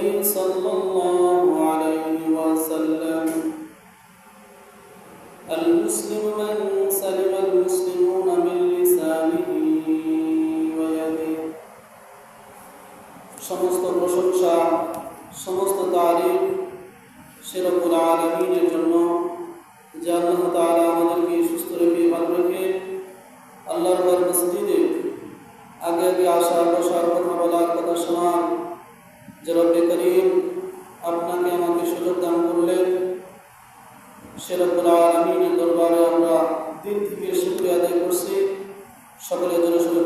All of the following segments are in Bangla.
sallallahu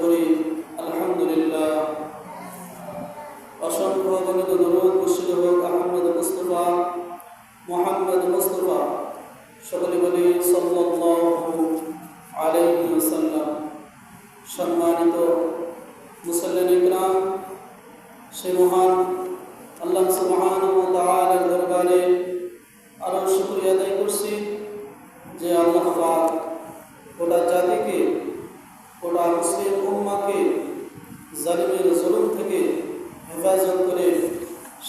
করি। আলহামদুলিল্লাহ। অসংখ্য গণিত দরুদ মুর্শিদ হোক সম্মানিত মুসল্লিন সে মহান আল্লাহ সুবহানাহু ওয়া তাআলার দরবারে আরও শুকরিয়া আদায় করছি যে আল্লাহ পাক গোটা জাতিকে গোটা মুসলিম উম্মাকে জালিমের জুলুম থেকে হেফাজত করে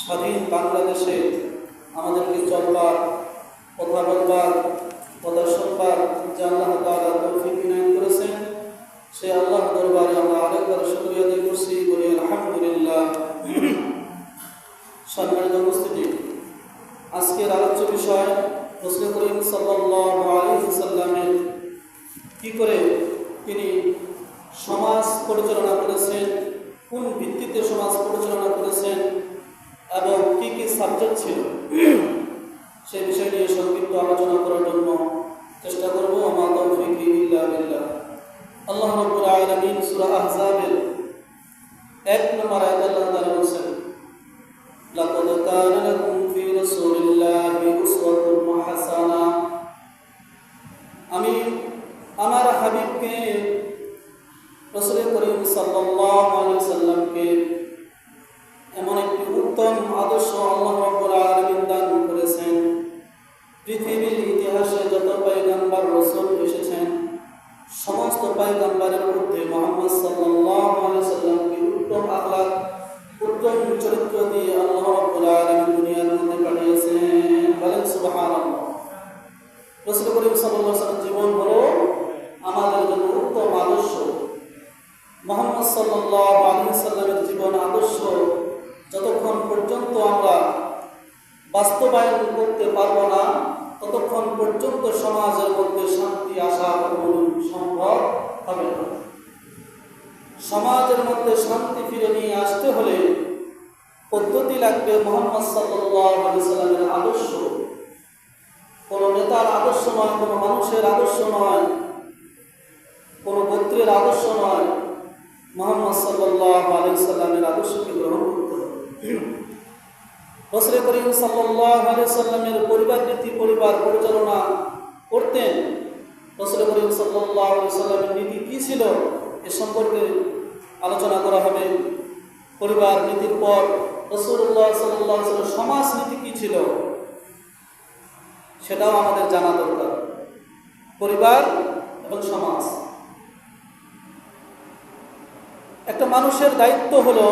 স্বাধীন বাংলাদেশে আমাদেরকে চলবার কথা বলবার কথা শুনবার যে আল্লাহ তাআলা তৌফিক ইনায়ত করেছেন সে আল্লাহ দরবারে আমরা আরেকবার শুকরিয়া আদায় করছি বলি আলহামদুলিল্লাহ সম্মানিত উপস্থিতি আজকের আলোচ্য বিষয় মুসলিম করিম সাল্লাল্লাহু আলাইহি সাল্লামের কি করে তিনি সমাজ পরিচালনা করেছেন কোন ভিত্তিতে সমাজ পরিচালনা করেছেন এবং কি কি সাবজেক্ট ছিল? সে বিষয় নিয়ে সংক্ষিপ্ত আলোচনা করার জন্য চেষ্টা করব। আমার আল্লাহ এক নম্বর আয়াত আল্লাহ পয়গম্বরের মধ্যে মোহাম্মদ সাল্লাল্লাহু আলাইহি উত্তম চরিত্র দিয়ে আল্লাহ রাব্বুল আলামিন জীবন হলো আমাদের জন্য উত্তম আদর্শ। মোহাম্মদ সাল্লাল্লাহু আলাইহি সাল্লামের জীবন আদর্শ। যতক্ষণ পর্যন্ত আমরা বাস্তবায়ন করতে পারব না ততক্ষণ পর্যন্ত সমাজের মধ্যে শান্তি আসা সম্ভব হবে না। সমাজের মধ্যে শান্তি ফিরে নিয়ে আসতে হলে পদ্ধতি লাগবে মোহাম্মদ সাল্লামের আদর্শ। কোনো নেতার আদর্শ নয়, কোনো মানুষের আদর্শ নয়, কোনো গোত্রের আদর্শ নয়। মোহাম্মদ সাল্লাল্লাহু আলাইহি সাল্লামের আদর্শকে গ্রহণ করতে হবে। রসুল করিম সাল্লামের পরিবার নীতি পরিবার পরিচালনা করতেন। রসুল করিম সাল্লামের নীতি কী ছিল এ সম্পর্কে আলোচনা করা হবে। পরিবার নীতির পর রসুল্লাহ সাল্লাহ সাল্লাম সমাজ নীতি কী ছিল সেটাও আমাদের জানা দরকার। পরিবার এবং সমাজ। একটা মানুষের দায়িত্ব হলো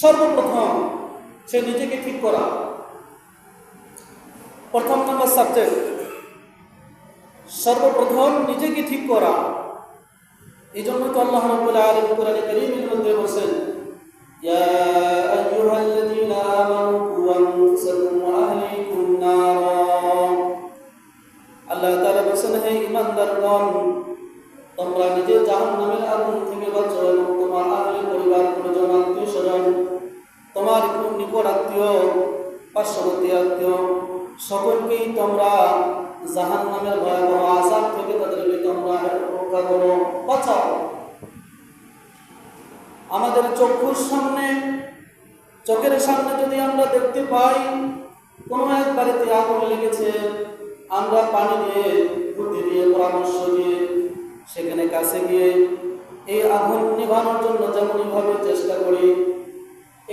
সর্বপ্রথম সে নিজেকে ঠিক করা। প্রথম নম্বর সাবজেক্ট সর্বপ্রথম নিজেকে ঠিক করা। এই জন্য তো আল্লাহ রাব্বুল আলামিন কোরআনে কারীমের মধ্যে বলেন ইয়া আইয়ুহাল্লাযীনা আমানু কু আনফুসাকুম ওয়া আহলিকুম নারা। আল্লাহ তাআলা বলেন হে ঈমানদারগণ, তোমরা নিজে জাহান্নামের আগুন থেকে বাঁচো নিকট আত্মীয় পার্শ্ববর্তী আত্মীয় সকলকেই তোমরা জাহান নামের ভয়াবহ আজাব থেকে তাদেরকে তোমরা রক্ষা করো। বাঁচাও। আমাদের চক্ষুর সামনে, চোখের সামনে যদি আমরা দেখতে পাই, কোনো এক বাড়িতে আগুন লেগেছে, আমরা পানি দিয়ে, বুদ্ধি দিয়ে, পরামর্শ দিয়ে সেখানে কাছে গিয়ে এই আগুন নিভানোর জন্য যেমনইভাবে চেষ্টা করি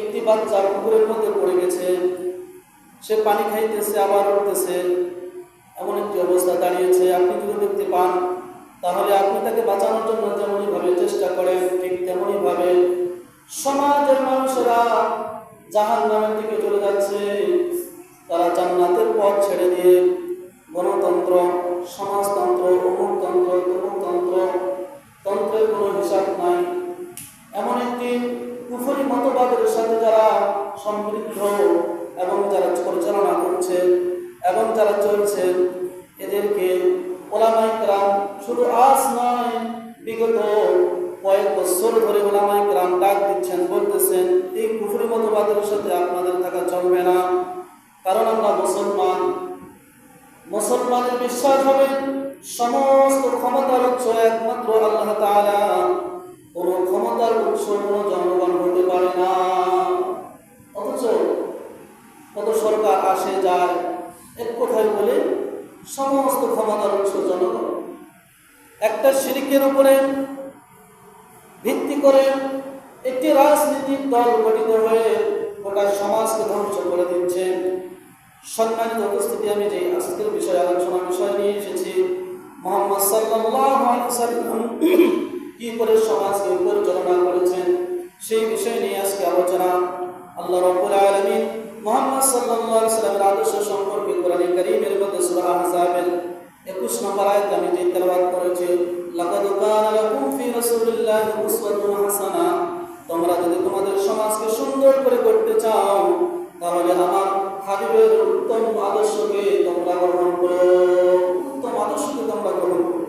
একটি বাচ্চা পুকুরের মধ্যে পড়ে গেছে, সে পানি খাইতেছে, আবার উঠতেছে, এমন একটি অবস্থা দাঁড়িয়েছে। আপনি যদি দেখতে পান, তাহলে আপনি তাকে বাঁচানোর জন্য যেমনইভাবে চেষ্টা করেন, ঠিক তেমনইভাবে সমাজের মানুষেরা জাহান নামের দিকে চলে যাচ্ছে। তারা জান্নাতের পথ ছেড়ে দিয়ে গণতন্ত্র, সমাজতন্ত্র, অমুকতন্ত্র, তমুকতন্ত্র মতবাদের সাথে আপনাদের থাকা চলবে না। কারণ আমরা মুসলমান। মুসলমানের বিশ্বাস হবে, সমস্ত ক্ষমতার উৎস একমাত্র আল্লাহ কোন ক্ষমতার উৎস কোন জনগণ হতে পারে না। অথচ কত সরকার আসে, যায়, এক কথায় বলে সমস্ত ক্ষমতার উৎস জনগণ। একটা সিরিকের উপরে ভিত্তি করে একটি রাজনৈতিক দল গঠিত হয়ে গোটা সমাজকে ধ্বংস করে দিচ্ছে সম্মানিত উপস্থিতি, আমি যে আজকের বিষয়ে আলোচনা বিষয় নিয়ে এসেছি, মোহাম্মদ সাল্লাম কি করে সমাজকে পরিচালনা হাবিবের উত্তম আদর্শকে তোমরা গ্রহণ করো। উত্তম আদর্শকে তোমরা গ্রহণ করো।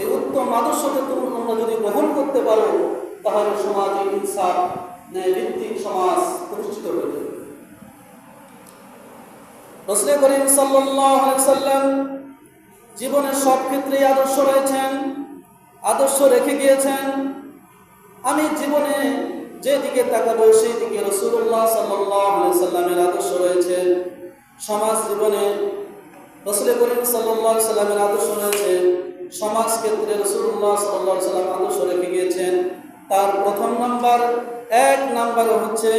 এই উত্তম আদর্শকে তুমি তোমরা যদি গ্রহণ করতে পারো, তাহলে সমাজে ইনসাফ ভিত্তিক সমাজ প্রতিষ্ঠিত হয়ে যাবে। রসুল করিম সাল্লাম জীবনের সব ক্ষেত্রেই আদর্শ রয়েছেন, আদর্শ রেখে গিয়েছেন। আমি জীবনে যেদিকে তাকাবো সেই দিকে রসুল্লাহ সাল্লাহ সাল্লামের আদর্শ রয়েছে। সমাজ জীবনে রসুল করিম সাল্লাহ সাল্লামের আদর্শ রয়েছে। সমাজ ক্ষেত্রে রসুল্লাহ সাল্লাহ সাল্লাম আদর্শ রেখে গিয়েছেন। তার প্রথম নাম্বার, এক নাম্বার হচ্ছে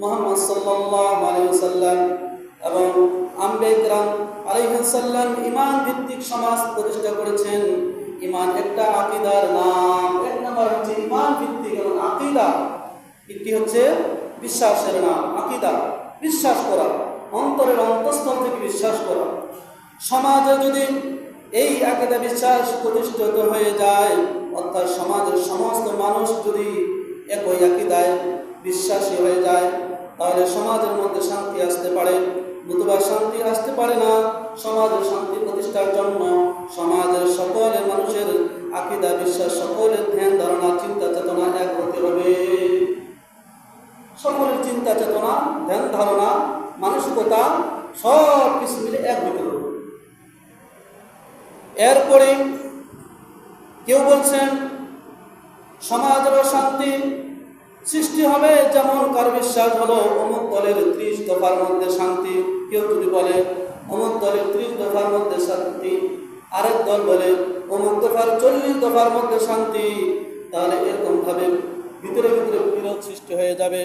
মোহাম্মদ সাল্লাহ সাল্লাম এবং আম্বেদরাম আলাইহাল্লাম ইমান ভিত্তিক সমাজ প্রতিষ্ঠা করেছেন। ইমান একটা আকিদার নাম, এক নাম্বার হচ্ছে ইমান ভিত্তিক এবং আকিদা। একটি হচ্ছে বিশ্বাসের নাম, আকিদা, বিশ্বাস করা, অন্তরের অন্তঃস্থল থেকে বিশ্বাস করা। সমাজে যদি এই আকিদা বিশ্বাস প্রতিষ্ঠিত হয়ে যায়, অর্থাৎ সমাজের সমস্ত মানুষ যদি একই আকিদায় বিশ্বাসী হয়ে যায়, তাহলে সমাজের মধ্যে শান্তি আসতে পারে। নতুবা শান্তি আসতে পারে না, সমাজের শান্তি প্রতিষ্ঠার জন্য সমাজের সকলের মানুষের আকিদা, বিশ্বাস, সকলের ধ্যান, ধারণা, চিন্তা চিন্তা চেতনা ধ্যান ধারণা মানসিকতা, সব কিছু মিলে এক হতে হবে। এরপরে কেউ বলছেন, সমাজের শান্তি সৃষ্টি হবে যেমন কার বিশ্বাস হলো, অমুক দলের ত্রিশ দফার মধ্যে শান্তি। কেউ যদি বলে, অমুক দলের ত্রিশ দফার মধ্যে শান্তি, আরেক দল বলে, অমুক দফার চল্লিশ দফার মধ্যে শান্তি, তাহলে এরকম ভাবে ভিতরে ভিতরে বিরোধ সৃষ্টি হয়ে যাবে।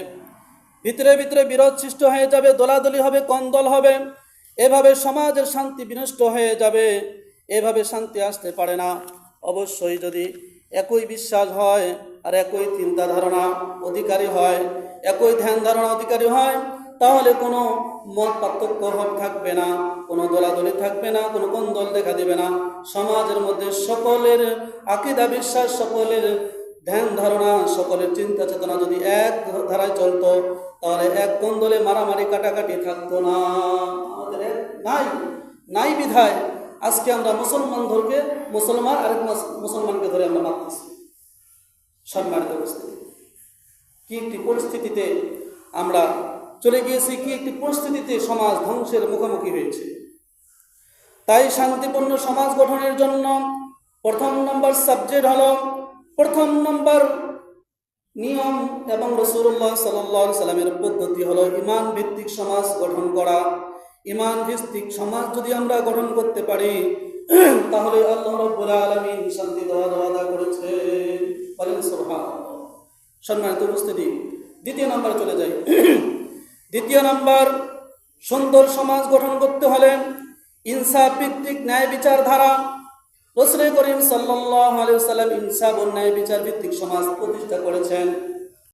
ভিতরে ভিতরে বিরোধ সৃষ্টি হয়ে যাবে, দোলাদলি হবে, কন্দল হবে। এভাবে সমাজের শান্তি বিনষ্ট হয়ে যাবে। এভাবে শান্তি আসতে পারে না। অবশ্যই যদি একই বিশ্বাস হয় আর একই চিন্তা ধারণা অধিকারী হয়, একই ধ্যান ধারণা অধিকারী হয়, তাহলে কোনো মত পার্থক্য থাকবে না, কোনো দলাদলি থাকবে না, কোনো কন্দল দেখা দেবে না। সমাজের মধ্যে সকলের আকিদা বিশ্বাস, সকলের ধ্যান ধারণা, সকলের চিন্তা চেতনা যদি এক ধারায় চলতো, তাহলে এক কন্দলে মারামারি কাটাকাটি থাকতো না। আমাদের নাই নাই বিধায় আজকে আমরা মুসলমান ধরকে, মুসলমান আরেক মুসলমানকে ধরে আমরা মারতেছি। সম্মানিত উপস্থিতি। কি একটি পরিস্থিতিতে আমরা চলে গিয়েছি, কি একটি পরিস্থিতিতে সমাজ ধ্বংসের মুখোমুখি হয়েছে। তাই শান্তিপূর্ণ সমাজ গঠনের জন্য প্রথম নম্বর সাবজেক্ট হলো প্রথম নম্বর নিয়ম এবং রসুল্লাহ সাল্লাহ সাল্লামের পদ্ধতি হলো ইমান ভিত্তিক সমাজ গঠন করা। ইমান ভিত্তিক সমাজ যদি আমরা গঠন করতে পারি, তাহলে আল্লাহ রব্বুল আলমিন শান্তি দেওয়া ওয়াদা করেছে বলেন। সম্মানিত উপস্থিতি, দ্বিতীয় নম্বর চলে যাই। দ্বিতীয় নম্বর, সুন্দর সমাজ গঠন করতে হলে ইনসাফ ভিত্তিক ন্যায় বিচার ধারা রসুল করিম সাল্লাম ইনসাফ বন্যায় ন্যায় বিচার ভিত্তিক সমাজ প্রতিষ্ঠা করেছেন।